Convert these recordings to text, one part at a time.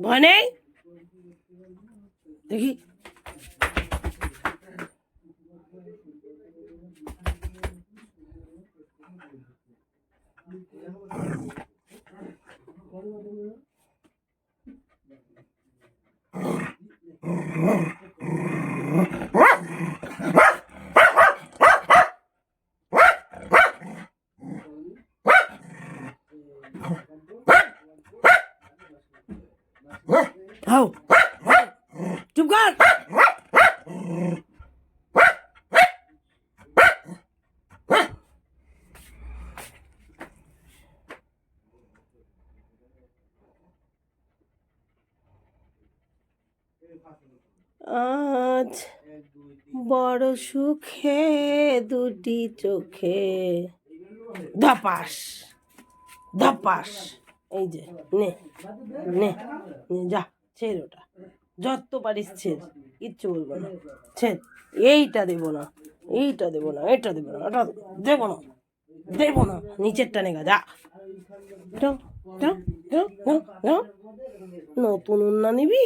ভয় নেই দেখি হাও চুপ কর আজ বড় সুখে দুটি চোখে। ধপাস। ধপাস। এই যে নে নে, যা। ছেড় ওটা। যত পারিস ছেড়, কিচ্ছু বলব না। ছেড়, এইটা দেবো না, এইটা দেবো না, এটা দেবো না ওটা দেবো না দেবো না নিচেরটা নেগা যা। নতুন উন্না নিবি?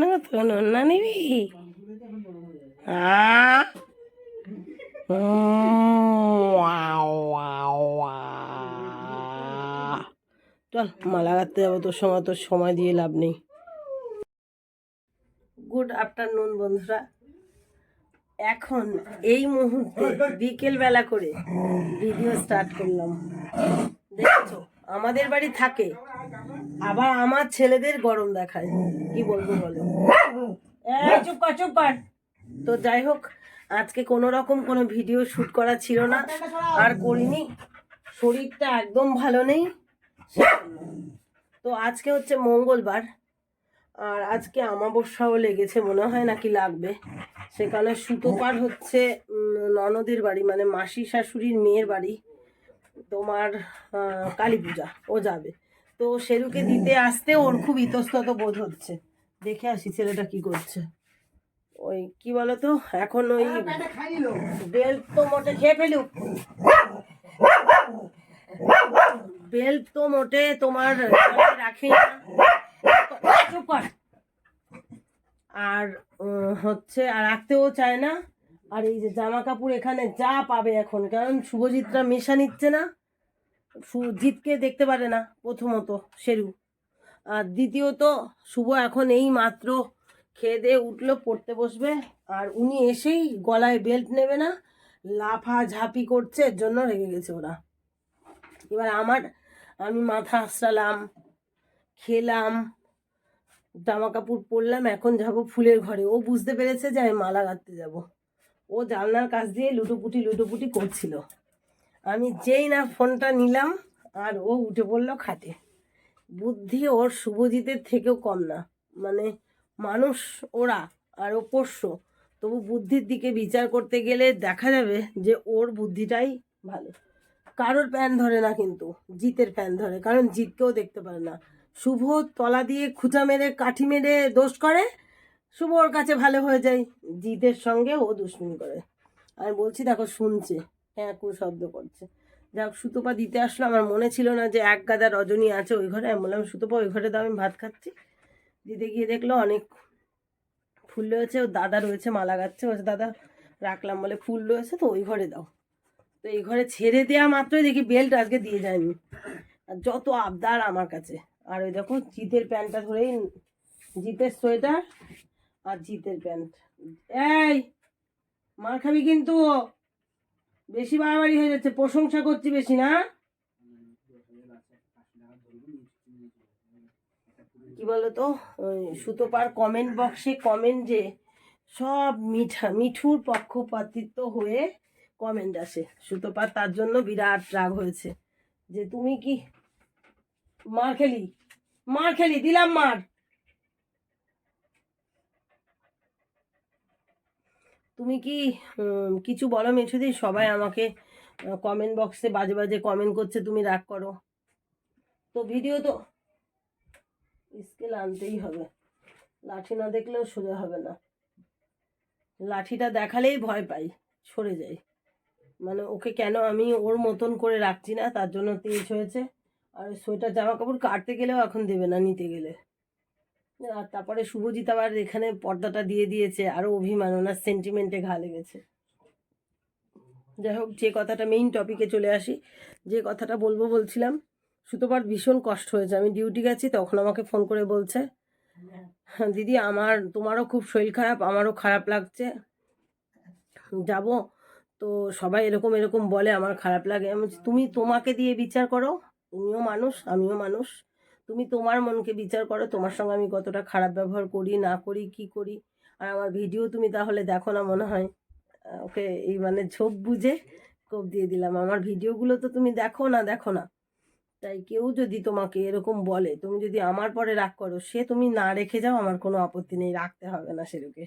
নতুন উন্না নিবি? ওয়াও। চল মালা গাঁথতে যাব তোর সময় তোর সময় দিয়ে লাভ নেই। গুড আফটারনুন বন্ধুরা। এখন এই মুহূর্তে বিকেল বেলা করে ভিডিও স্টার্ট করলাম। দেখছ? আমাদের বাড়ি থাকে, আবার আমার ছেলেদের গরম দেখায়। কি বলব বলো? চুপ কর চুপ কর। তো যাই হোক, আজকে কোনো রকম কোনো ভিডিও শ্যুট করা ছিল না। আর করিনি। শরীরটা একদম ভালো নেই। তো আজকে হচ্ছে মঙ্গলবার, আর আজকে আমাবস্যাও লেগেছে মনে হয় নাকি লাগবে। সেখানে সুতোপার হচ্ছে ননদের বাড়ি মানে মাসি শাশুড়ির মেয়ের বাড়ি, তোমার কালী পূজা ও যাবে। তো সেরুকে দিতে আসতে ওর খুব ইতস্তত বোধ হচ্ছে। দেখে আসি ছেলেটা কি করছে। ওই কি বলতো, এখন ওই বেল্ট তো মোটে খেয়ে ফেলুক। বেল্ট তো মোটে তোমার রাখে না। আর হচ্ছে, আর রাখতেও চায় না। আর এই যে জামা কাপড় এখানে যা পাবে এখন, কারণ শুভজিৎরা মেশা নিচ্ছে না। সুজিৎকে দেখতে পারে না, প্রথমত, শেরু। আর দ্বিতীয়ত, শুভ এখন এই মাত্র খেয়ে দিয়ে উঠল, পড়তে বসবে। আর উনি এসেই গলায় বেল্ট নেবে না লাফা ঝাঁপি করছে, এর জন্য রেগে গেছে ওরা। এবার আমার আমি মাথা আসলাম খেলাম জামা কাপড় পরলাম, এখন যাব ফুলের ঘরে। ও বুঝতে পেরেছে যে আমি মালা গাঁথতে যাব। ও জানলার কাছ দিয়ে লুটোপুটি লুটোপুটি করছিল। আমি যেই না ফোনটা নিলাম, আর ও উঠে পড়ল খাটে। বুদ্ধি ওর শুভজিতের থেকেও কম না। মানে মানুষ ওরা, আর ও পোষ্য। তবু বুদ্ধির দিকে বিচার করতে গেলে দেখা যাবে যে ওর বুদ্ধিটাই ভালো। কারোর প্যান ধরে না কিন্তু, জিতের প্যান ধরে, কারণ জিতকেও দেখতে পারে না। শুভ তলা দিয়ে খুঁচা মেরে, কাঠি মেরে দোষ করে, শুভ ওর কাছে ভালো হয়ে যায়, জিতের সঙ্গে ও দুশ্মনী করে। আমি বলছি, দেখো, শুনছে হ্যাঁ কু শব্দ করছে। যাক, সুতোপা দিতে আসলো, আমার মনে ছিল না যে এক গাদা রজনী আছে ওই ঘরে। আমি বললাম, সুতোপা, ওই ঘরে দাও, আমি ভাত খাচ্ছি। দিতে গিয়ে দেখল, অনেক ফুল রয়েছে ও দাদা রয়েছে, মালা গাচ্ছে। বলছে, দাদা, রাখলাম বলে ফুল রয়েছে, তো ওই ঘরে দাও। তো এই ঘরে ছেড়ে দেওয়া মাত্রই দেখি বেল্ট আজকে দিয়ে যায়নি। আর যত আবদার আমার কাছে। আর ওই দেখো জিতের প্যান্টটা ধরেই জিতের সোয়েটার আর জিতের প্যান্ট। এই, মার খাবি কিন্তু। বেশি বাড়াবাড়ি হয়ে যাচ্ছে, প্রশংসা করছি বেশি না? কি বলতো? ওই সুতোপার কমেন্ট বক্সে কমেন্ট যে সব মিঠা মিঠুর পক্ষপাতিত্ব হয়ে কমেন্ট আসে। সুতোপার তার জন্য বিরাট রাগ হয়েছে। যে তুমি কি মার খেলি? মার খেলি, দিলাম মার। তুমি কি কিছু বলো মেছুদি সবাই আমাকে কমেন্ট বক্সে বাজে বাজে কমেন্ট করছে, তুমি রাগ করো। তো ভিডিও তো স্কেল আনতেই হবে। লাঠি না দেখলেও সোজা হবে না। লাঠিটা দেখালেই ভয় পাই, সরে যাই। মানে ওকে কেন আমি ওর মতন করে রাখছি না তার জন্য তেজ হয়েছে। আর সোয়েটার জামা কাপড় কাটতে গেলেও এখন দেবে না নিতে গেলে। আর তারপরে শুভজিৎ আবার এখানে পর্দাটা দিয়ে দিয়েছে আরও অভিমান ওনার সেন্টিমেন্টে ঘা লেগেছে। যাই হোক যে কথাটা মেইন টপিকে চলে আসি যে কথাটা বলব বলছিলাম সুতোপার ভীষণ কষ্ট হয়েছে। আমি ডিউটি গেছি তখন আমাকে ফোন করে বলছে "হ্যাঁ, দিদি আমার তোমারও খুব শরীর খারাপ আমারও খারাপ লাগছে। যাব তো সবাই এরকম এরকম বলে, আমার খারাপ লাগে। আমি তুমি তোমাকে দিয়ে বিচার করো। তুমিও মানুষ, আমিও মানুষ। তুমি তোমার মনকে বিচার করো। তোমার সঙ্গে আমি কতটা খারাপ ব্যবহার করি, না করি, কি করি? আর আমার ভিডিও তুমি তাহলে দেখো না মনে হয়। ওকে এই মানে ঝোপ বুঝে কোপ দিয়ে দিলাম। আমার ভিডিওগুলো তো তুমি দেখো না দেখো না। তাই কেউ যদি তোমাকে এরকম বলে, তুমি যদি আমার পরে রাগ করো, সে তুমি না রেখে যাও, আমার কোনো আপত্তি নেই। রাখতে হবে না শেরুকে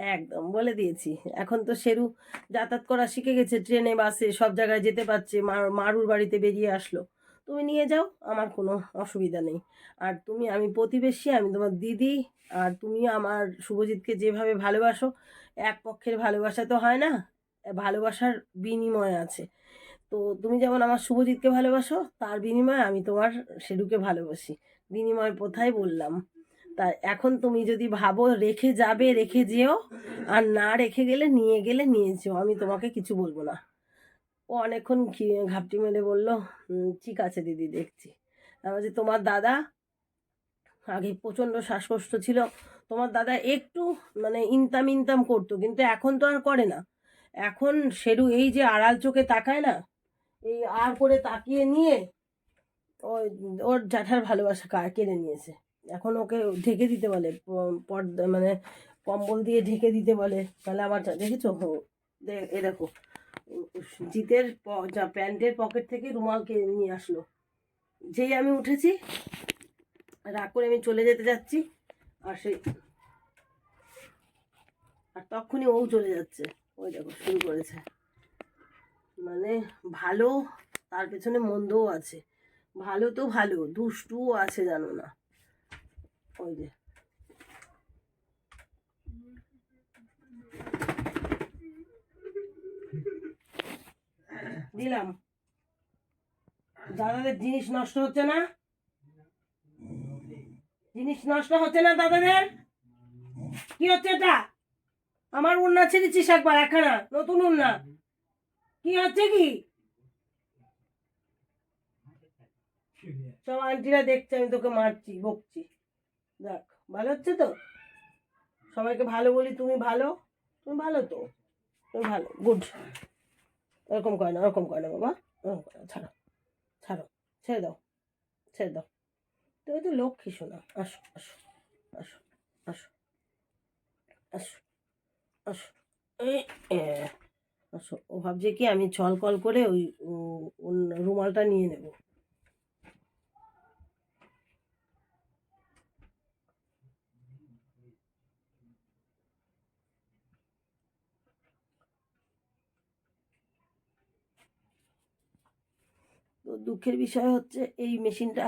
একদম, বলে দিয়েছি। এখন তো সেরু যাতায়াত করা শিখে গেছে, ট্রেনে, বাসে, সব জায়গায় যেতে পারছে মার- মারুর বাড়িতে বেরিয়ে আসলো। তুমি নিয়ে যাও, আমার কোনো অসুবিধা নেই। আর তুমি, আমি প্রতিবেশী, আমি তোমার দিদি, আর তুমি আমার শুভজিৎকে যেভাবে ভালোবাসো, এক পক্ষের ভালোবাসা তো হয় না, ভালোবাসার বিনিময় আছে। তো তুমি যেমন আমার শুভজিৎকে ভালোবাসো, তার বিনিময়ে আমি তোমার শেরুকে ভালোবাসি। বিনিময় কোথায় বললাম। তা এখন তুমি যদি ভাবো রেখে যাবে, রেখে যেও, আর না রেখে গেলে নিয়ে গেলে নিয়ে যেও, আমি তোমাকে কিছু বলব না। ও অনেকক্ষণ ঘাপটি মেরে বলল ঠিক আছে দিদি, দেখছি। আমি বলছি তোমার দাদা, আগে প্রচণ্ড শ্বাসকষ্ট ছিল, তোমার দাদা একটু মানে ইনতাম ইনতাম করতো, কিন্তু এখন তো আর করে না। এখন সেরু এই যে আড়াল চোখে তাকায় না, এই আর করে তাকিয়ে নিয়ে ওর জ্যাঠার ভালোবাসা কা- কেড়ে নিয়েছে। এখন ওকে ঢেকে দিতে বলে পর্দা মানে কম্বল দিয়ে ঢেকে দিতে বলে। তাহলে আমার দেখেছ? এ দেখো। জিতের প্যান্টের পকেট থেকে রুমালকে নিয়ে আসলো। যেই আমি উঠেছি, রাগ করে আমি চলে যেতে যাচ্ছি, আর সেই আর তখনই ও চলে যাচ্ছে। ওই দেখো, শুরু করেছে। মানে ভালো, তার পেছনে মন্দও আছে। ভালো তো ভালো, দুষ্টুও আছে, জানো না। ওই দিলাম দাদাদের জিনিস নষ্ট হচ্ছে না? জিনিস নষ্ট হচ্ছে না দাদাদের? কি হচ্ছে এটা? আমার উন্না ছেড়েছিস একবার, একখানা, নতুন উন্না। কি হচ্ছে কি? সব আন্টিরা দেখছে, আমি তোকে মারছি, বকছি। দেখ, ভালো হচ্ছে তো? সবাইকে ভালো বলি, তুমি ভালো? তুমি ভালো তো? তুমি ভালো গুড ওরকম করে না, ওরকম করে না বাবা, ওরকম করে না, ছাড়ো ছাড়ো, ছেড়ে দাও ছেড়ে দাও। তুমি তো লক্ষ্মী শোনা আসো আসো আসো আসো আসো আসো আসো। ও ভাবছে কি, আমি ছল কল করে ওই রুমালটা নিয়ে নেব তো দুঃখের বিষয় হচ্ছে, এই মেশিনটা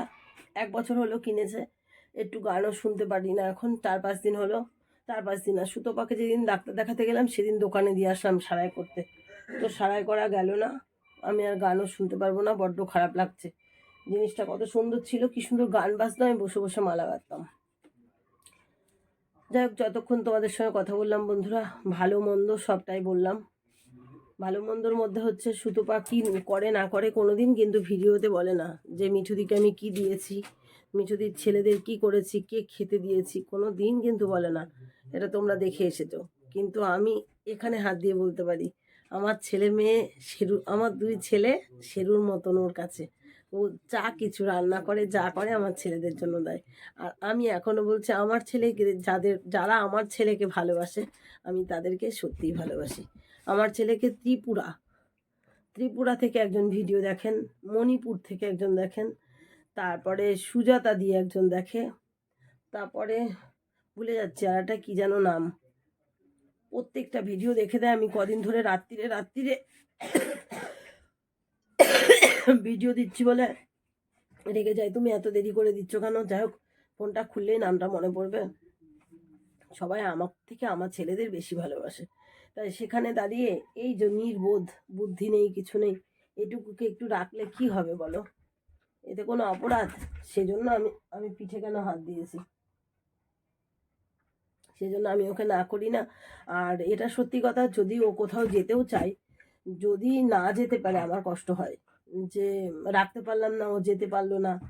এক বছর হলো কিনেছে। একটু গানও শুনতে পারি না এখন, চার পাঁচ দিন হলো, চার পাঁচ দিন। আর সুতোপাকে যেদিন ডাক্তার দেখাতে গেলাম, সেদিন দোকানে দিয়ে আসলাম সারাই করতে। তো সারাই করা গেল না, আমি আর গানও শুনতে পারব না, বড্ড খারাপ লাগছে। জিনিসটা কত সুন্দর ছিল, কি সুন্দর গান বাজতো আমি বসে বসে মালা গাঁথতাম যাই হোক, যতক্ষণ তোমাদের সঙ্গে কথা বললাম বন্ধুরা, ভালো মন্দ সবটাই বললাম। ভালো মন্দর মধ্যে হচ্ছে সুতোপা কি করে, না করে কোনোদিন কিন্তু ভিডিওতে বলে না যে মিঠুদিকে আমি কি দিয়েছি, মিঠুদির ছেলেদের কি করেছি, কে খেতে দিয়েছি কোনো দিন কিন্তু বলে না। এটা তোমরা দেখে এসেছ। কিন্তু আমি এখানে হাত দিয়ে বলতে পারি, আমার ছেলে মেয়ে শেরু, আমার দুই ছেলে শেরুর মতন ওর কাছে। ও যা কিছু রান্না করে, যা করে আমার ছেলেদের জন্য দেয়। আর আমি এখনও বলছি, আমার ছেলেকে যাদের, যারা আমার ছেলেকে ভালোবাসে, আমি তাদেরকে সত্যিই ভালোবাসি। আমার ছেলেকে ত্রিপুরা। ত্রিপুরা থেকে একজন ভিডিও দেখেন, মণিপুর থেকে একজন দেখেন, তারপরে সুজাতা দিয়ে একজন দেখে, তারপরে ভুলে যাচ্ছি আর একটা কী যেন নাম। প্রত্যেকটা ভিডিও দেখে দেয়, আমি কদিন ধরে রাত্রিরে রাত্রিরে ভিডিও দিচ্ছি বলে রেগে যাই। তুমি এত দেরি করে দিচ্ছ কেন? যাই হোক ফোনটা খুললেই নামটা মনে পড়বে। সবাই আমার থেকে আমার ছেলেদের বেশি ভালোবাসে। তাই সেখানে দাঁড়িয়ে এই যে নির্বোধ, বুদ্ধি নেই, কিছু নেই, এটুকুকে একটু রাখলে কি হবে বলো? এতে কোনো অপরাধ? সেজন্য আমি আমি পিঠে কেন হাত দিয়েছি? সেজন্য আমি ওকে না করি না। আর এটা সত্যি কথা, যদি ও কোথাও যেতেও চায়, যদি না যেতে পারে, আমার কষ্ট হয়। যে, রাখতে পারলাম না, ও যেতে পারল না,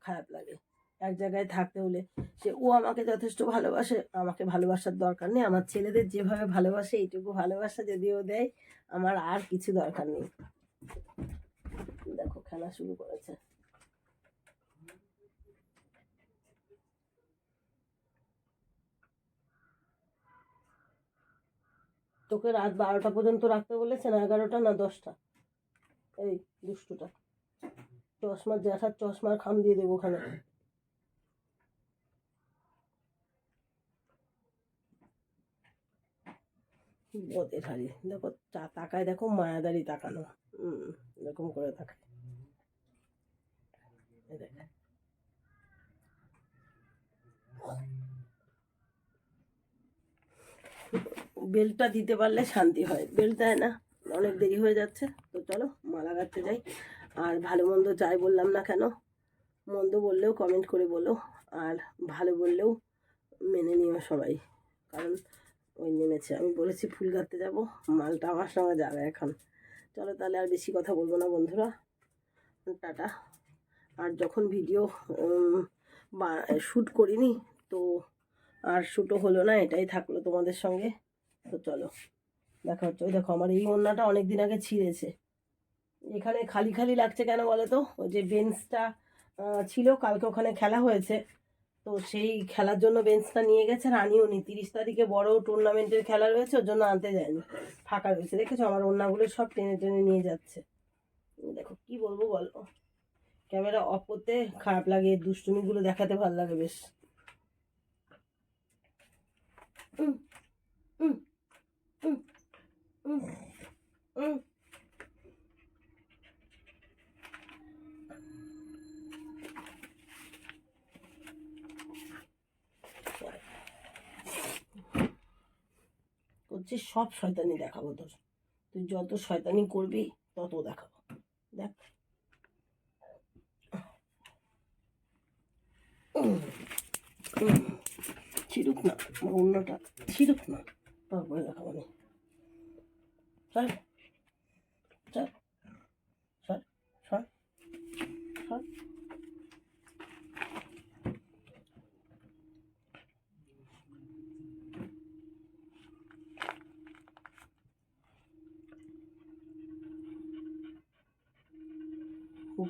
খারাপ লাগে। এক জায়গায় থাকতে হলে। সে, ও আমাকে যথেষ্ট ভালোবাসে, আমাকে ভালোবাসার দরকার নেই। আমার ছেলেদের যেভাবে ভালোবাসে, এইটুকু ভালোবাসা যদি ও দেয়, আমার আর কিছু দরকার নেই। দেখো, খেলা শুরু করেছে। তোকে রাত বারোটা পর্যন্ত রাখতে বলেছে, না এগারোটা, না দশটা? এই, দুষ্টুটা। চশমার জ্যাঠার চশমার খাম দিয়ে দেবো ওখানে। ওদের হারি দেখো তাকায় দেখো, মায়াদারি তাকানো। এরকম করে তাকায়। বেলটা দিতে পারলে শান্তি হয়। বেল দেয় না, অনেক দেরি হয়ে যাচ্ছে। তো চলো, মালা গাঁথতে যাই। আর ভালো মন্দ যাই বললাম না কেন, মন্দ বললেও কমেন্ট করে বলো। আর ভালো বললেও মেনে নিও সবাই। কারণ ওই নেমেছে। আমি বলেছি, ফুল গাঁথতে যাব, মালটা আমার সঙ্গে যাবে এখন। চলো তাহলে আর বেশি কথা বলব না বন্ধুরা। টাটা। আর যখন ভিডিও শ্যুট করিনি, তো আর শ্যুটও হলো না, এটাই থাকল তোমাদের সঙ্গে। তো চলো, দেখা হচ্ছে। ওই দেখো, আমার এই ওড়নাটা অনেক দিন আগে ছিঁড়েছে। এখানে খালি খালি লাগছে কেন বলো তো? ওই যে বেঞ্চটা ছিল, কালকে ওখানে খেলা হয়েছে। তো সেই খেলার জন্য বেঞ্চটা নিয়ে গেছে আর আনিও নি। তিরিশ তারিখে বড় টুর্নামেন্টের খেলা রয়েছে ওর জন্য আনতে যায়নি। ফাঁকা রয়েছে দেখেছ? আমার ওড়নাগুলো সব টেনে টেনে নিয়ে যাচ্ছে। দেখো কি বলব বলো? ক্যামেরা অফ করতে খারাপ লাগে দুষ্টুমিগুলো দেখাতে ভালো লাগে বেশ। উম, সব শয়তানি দেখাবো তোর। তুই যত শয়তানি করবি, তত দেখাবো। দেখ। ছিড়ুক না অন্যটা ছিড়ুক না। তারপরে দেখাবো না চল। চল সর সর সর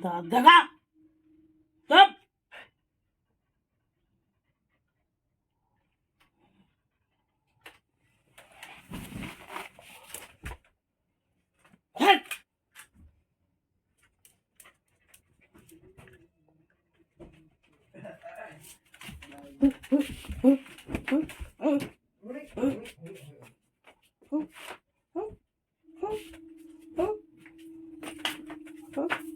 দাঁত দেখা চপ হ্যাঁ চপ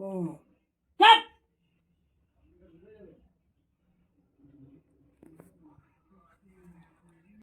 হুম